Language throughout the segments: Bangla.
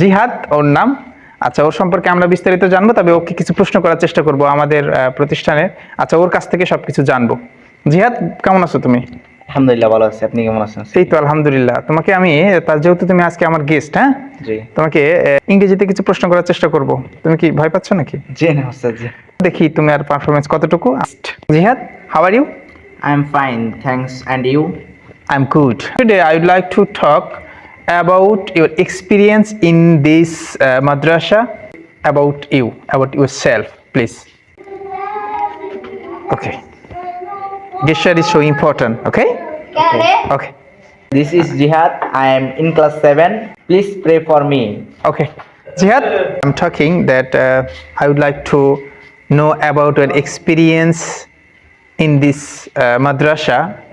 জিহাদ ওর নাম। আচ্ছা ওর সম্পর্কে আমরা বিস্তারিত জানব তবে ওকে কিছু প্রশ্ন করার চেষ্টা করব আমাদের প্রতিষ্ঠানে আচ্ছা ওর কাছ থেকে সবকিছু জানব। জিহাদ কেমন আছো তুমি? আলহামদুলিল্লাহ ভালো আছি। আপনি কেমন আছেন? এই তো আলহামদুলিল্লাহ। তোমাকে আমি তার যেহেতু তুমি আজকে আমার গেস্ট হ্যাঁ? জি। তোমাকে ইংরেজিতে কিছু প্রশ্ন করার চেষ্টা করব। তুমি কি ভয় পাচ্ছ নাকি? জি না ওস্তাদ জি। দেখি তুমি আর পারফরমেন্স কতটুকু Jihad how are you I am fine thanks and you I'm good. Today I would like to talk about your experience in this uh, madrasa, about you, about yourself, please. Okay. Gesture is so important, okay? Okay. okay. This is Jihad. I am in class 7. Please pray for me. Okay. Jihad, I'm talking that uh, I would like to know about your experience in this uh, madrasa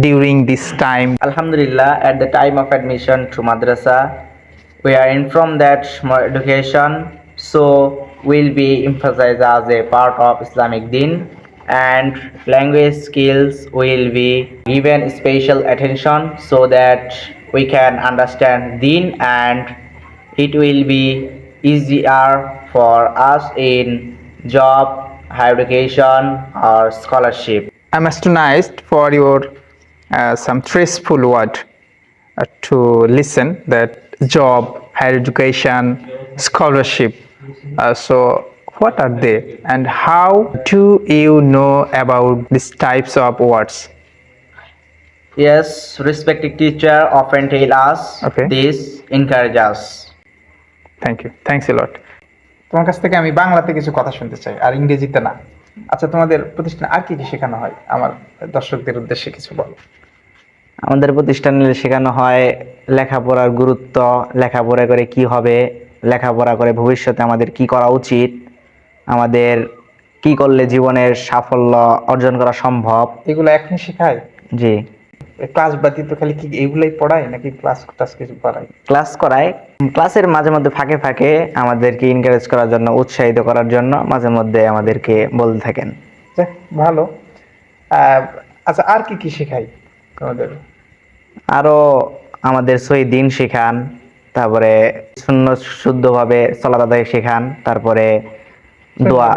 during this time. Alhamdulillah, at the time of admission to madrasa, we are informed that more education, so will be emphasized as a part of Islamic Deen, and language skills will be given special attention so that we can understand Deen and it will be easier for us in job, higher education, or scholarship. I'm astonished for your some stressful word uh, to listen that job, higher education, scholarship. Uh, so what are they and how do you know about these types of words? Yes, respected teacher often tell us Okay. this encourage us. Thank you thanks a lot তোমার কাছ থেকে আমি বাংলাতে কিছু কথা শুনতে চাই আর ইংরেজিতে না আচ্ছা তোমাদের প্রতিষ্ঠানে আর কি কি শেখানো হয়? আমার দর্শকদের উদ্দেশ্যে কিছু বলো। আমাদের প্রতিষ্ঠানে শেখানো হয় লেখাপড়ার গুরুত্ব লেখাপড়া করে কি হবে লেখাপড়া করে ভবিষ্যতে আমাদের কি করা উচিত আমাদের কি করলে জীবনের সাফল্য অর্জন করা সম্ভব। এগুলো এখনই শেখায়? জি। ক্লাস ব্যতীত খালি কি এগুলাই পড়ায় নাকি ক্লাস টাস কিছু পড়ায় ক্লাস করায়। ক্লাসের মাঝে মধ্যে ফাঁকে ফাঁকে আমাদেরকে এনকারেজ করার জন্য উৎসাহিত করার জন্য মাঝে মধ্যে আমাদেরকে বলতে থাকেন। ভালো। আচ্ছা আর কি কি শেখাই তোমাদের? আরও আমাদের সহি দিন শেখান তারপরে শূন্য শুদ্ধভাবে চলাত আদায় শেখান তারপরে দোয়া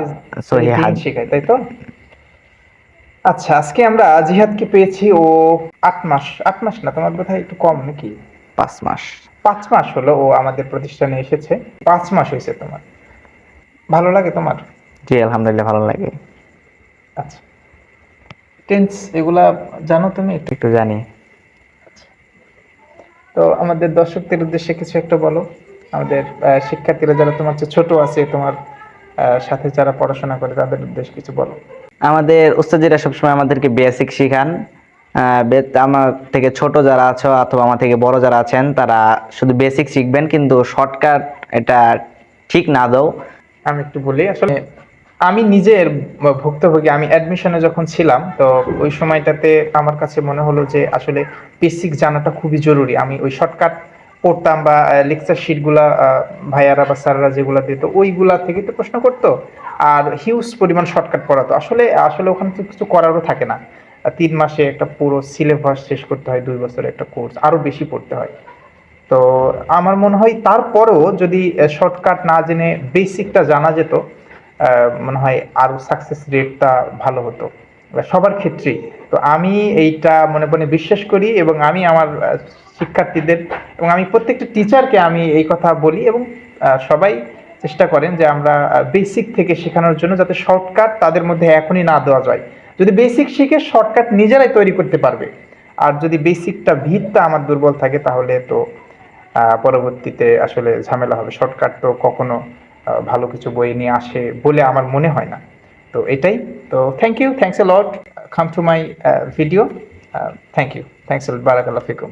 সহি হাজ শেখাই তাই তো? আচ্ছা আজকে আমরা জিহাদকে পেয়েছি ও আট মাস আট মাস না তোমার বোধহয় একটু কম নাকি? পাঁচ মাস। পাঁচ মাস হলো ও আমাদের প্রতিষ্ঠানে এসেছে। পাঁচ মাস হয়েছে তোমার। ভালো লাগে তোমার? জি আলহামদুলিল্লাহ ভালো লাগে। আচ্ছা। টেন্স এগুলা জানো তুমি? একটু একটু জানি তো আমাদের দর্শকদের উদ্দেশ্যে কিছু একটা বলো। আমাদের শিক্ষার্থীরা যারা তোমার চেয়ে ছোট আছে তোমার সাথে যারা পড়াশোনা করে তাদের উদ্দেশ্যে কিছু বলো। আমাদের উস্তাদিরা সবসময় আমাদেরকে বেসিক শিখান। আমার থেকে ছোট যারা আছো অথবা আমার থেকে বড় যারা আছেন, তারা শুধু বেসিক শিখবেন, কিন্তু শর্টকাট এটা ঠিক না দাও। আমি একটু বলি, আসলে আমি নিজের ভুক্তভোগী। আমি অ্যাডমিশনে যখন ছিলাম, তো ওই সময়টাতে আমার কাছে মনে হলো যে আসলে বেসিক জানাটা খুবই জরুরি। আমি ওই শর্টকাট পড়তাম বা লেকচার শিটগুলা ভাইয়ারা বা স্যাররা যেগুলো দিত, ওইগুলা থেকে তো প্রশ্ন করতো। আর হিউজ পরিমাণ শর্টকাট পড়াতো আসলে আসলে ওখানে তো কিছু করারও থাকে না। তিন মাসে একটা পুরো সিলেবাস শেষ করতে হয়, দুই বছরের একটা কোর্স আরও বেশি পড়তে হয়। তো আমার মনে হয় তারপরেও যদি শর্টকাট না জেনে বেসিকটা জানা যেত মনে হয় আরও সাকসেস রেটটা ভালো হতো। সবার ক্ষেত্রেই। তো আমি এইটা মনে মনে বিশ্বাস করি এবং আমি আমার শিক্ষার্থীদের এবং আমি প্রত্যেকটা টিচারকে আমি এই কথা বলি এবং সবাই চেষ্টা করেন যে আমরা বেসিক থেকে শেখানোর জন্য যাতে শর্টকাট তাদের মধ্যে এখনই না দেওয়া যায়। যদি বেসিক শিখে শর্টকাট নিজেরাই তৈরি করতে পারবে। আর যদি বেসিকটা ভিতটা আমার দুর্বল থাকে তাহলে তো পরবর্তীতে আসলে ঝামেলা হবে। শর্টকাট তো কখনো ভালো কিছু বই নিয়ে আসে বলে আমার মনে হয় না। তো এটাই। তো thank you thanks a lot come to my video thank you thanks বারাকাল্লাহ ফিকুম